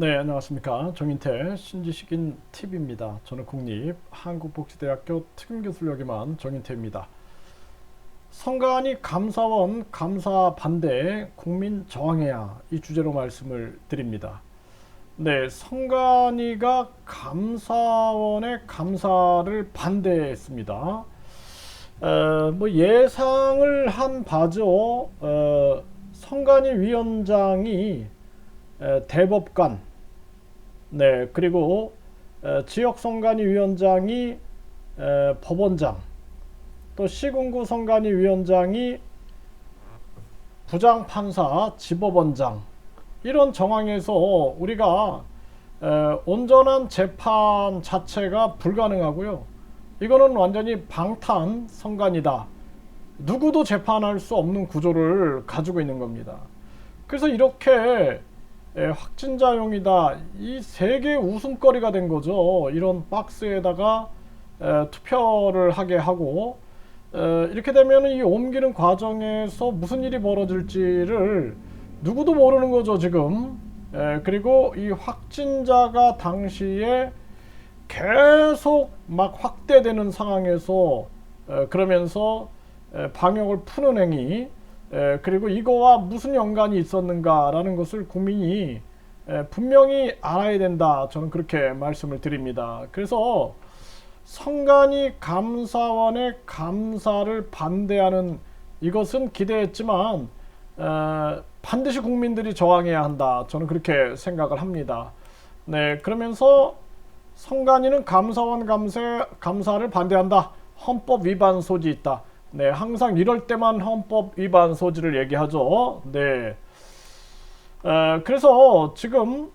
네, 안녕하십니까. 정인태 신지식인 TV입니다. 저는 국립 한국복지대학교 특임교수를 역임한 정인태입니다. 성관이 감사원 감사 반대 국민 저항해야 이 주제로 말씀을 드립니다. 네, 성관이가 감사원의 감사를 반대했습니다. 어, 뭐 예상을 한 바죠. 어, 성관이 위원장이 에, 대법관, 네 그리고 에, 지역 선관위 위원장이 에, 법원장, 또 시군구 선관위 위원장이 부장 판사, 지법원장 이런 정황에서 우리가 에, 온전한 재판 자체가 불가능하고요. 이거는 완전히 방탄 선관이다. 누구도 재판할 수 없는 구조를 가지고 있는 겁니다. 그래서 이렇게 에, 확진자용이다. 이 세계 웃음거리가 된 거죠. 이런 박스에다가 에, 투표를 하게 하고 에, 이렇게 되면 이 옮기는 과정에서 무슨 일이 벌어질지를 누구도 모르는 거죠 지금. 에, 그리고 이 확진자가 당시에 계속 막 확대되는 상황에서 에, 그러면서 에, 방역을 푸는 행위 에, 그리고 이거와 무슨 연관이 있었는가라는 것을 국민이 에, 분명히 알아야 된다. 저는 그렇게 말씀을 드립니다. 그래서 성간이 감사원의 감사를 반대하는 이것은 기대했지만 에, 반드시 국민들이 저항해야 한다. 저는 그렇게 생각을 합니다. 네, 그러면서 성간이는 감사원 감사, 감사를 반대한다. 헌법 위반 소지 있다. 네, 항상 이럴 때만 헌법 위반 소지를 얘기하죠. 네. 에, 그래서 지금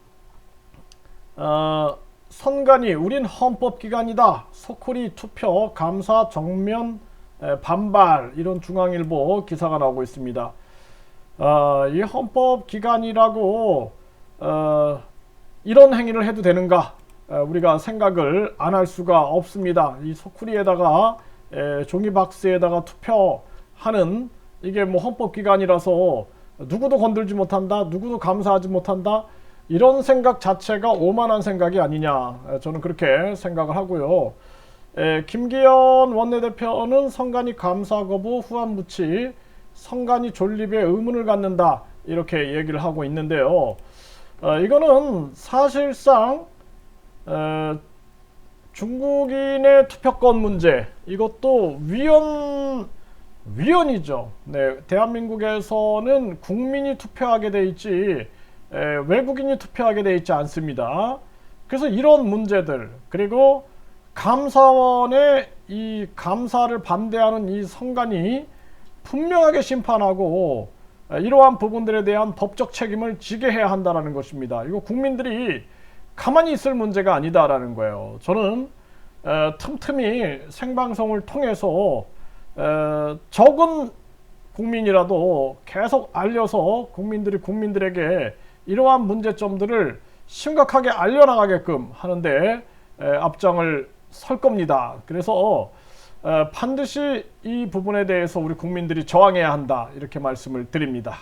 어, 선관위 우린 헌법기관이다. 소쿠리 투표 감사 정면 에, 반발 이런 중앙일보 기사가 나오고 있습니다. 어, 이 헌법기관이라고 어, 이런 행위를 해도 되는가? 에, 우리가 생각을 안 할 수가 없습니다. 이 소쿠리에다가 에, 종이박스에다가 투표하는 이게 뭐 헌법기관이라서 누구도 건들지 못한다, 누구도 감사하지 못한다 이런 생각 자체가 오만한 생각이 아니냐 에, 저는 그렇게 생각을 하고요. 에, 김기현 원내대표는 성간이 감사 거부 후한 무치 성간이 존립에 의문을 갖는다 이렇게 얘기를 하고 있는데요. 어, 이거는 사실상 에, 중국인의 투표권 문제 이것도 위헌 위헌이죠. 네, 대한민국에서는 국민이 투표하게 돼 있지 에, 외국인이 투표하게 돼 있지 않습니다. 그래서 이런 문제들 그리고 감사원의 이 감사를 반대하는 이 선관이 분명하게 심판하고 에, 이러한 부분들에 대한 법적 책임을 지게 해야 한다는 것입니다. 이거 국민들이 가만히 있을 문제가 아니다라는 거예요. 저는 에, 틈틈이 생방송을 통해서 에, 적은 국민이라도 계속 알려서 국민들이 국민들에게 이러한 문제점들을 심각하게 알려나가게끔 하는데 에, 앞장을 설 겁니다. 그래서 에, 반드시 이 부분에 대해서 우리 국민들이 저항해야 한다 이렇게 말씀을 드립니다.